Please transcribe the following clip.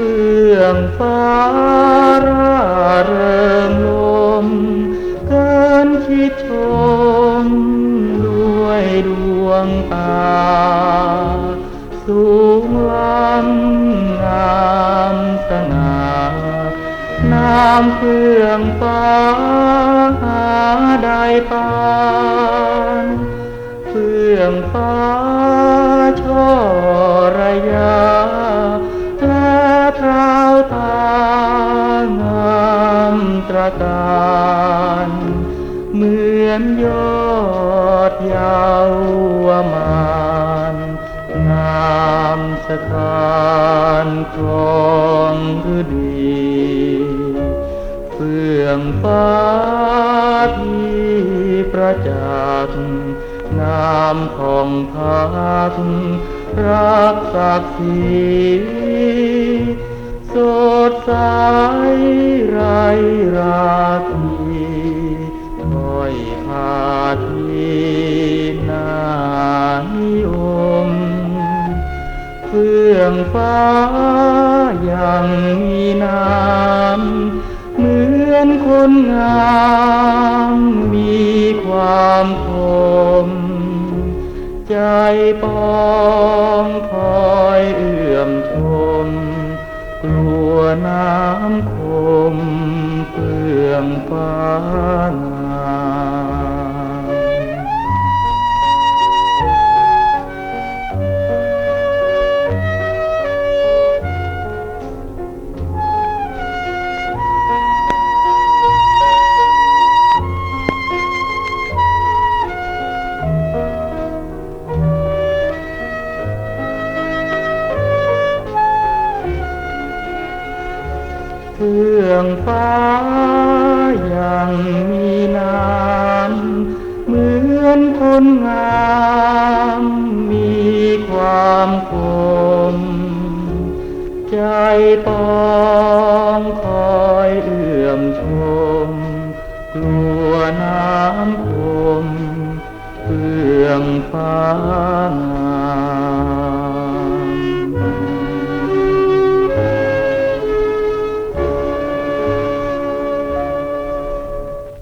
เองฟ้าราเริงลมเกินคิดชมด้วยดวงตา สูงล้ำงามสง่าน้ำเพื่องฟ้าหาได้ปานเพื่องฟ้าช่อระยาารเหมือนยอดยาวมานงามสถานครองฤดีเฟื่องฟ้าที่ประจักษ์งามของพักรักศักดิ์ศรี สดใสไรราคีถ้อยพาทีนานิยมเฟื่องฟ้ายังมีน้ำเหมือนคนงามมีความคมใจปองคอยเอื่อมชม กลัวน้ำคมเปลืองฟ้านา เฟื่องฟ้ายังมีน้ำเหมือนคนงามมีความคม ใจปองคอยเอื่อมชม กลัวน้ำคมเฟื่องฟ้า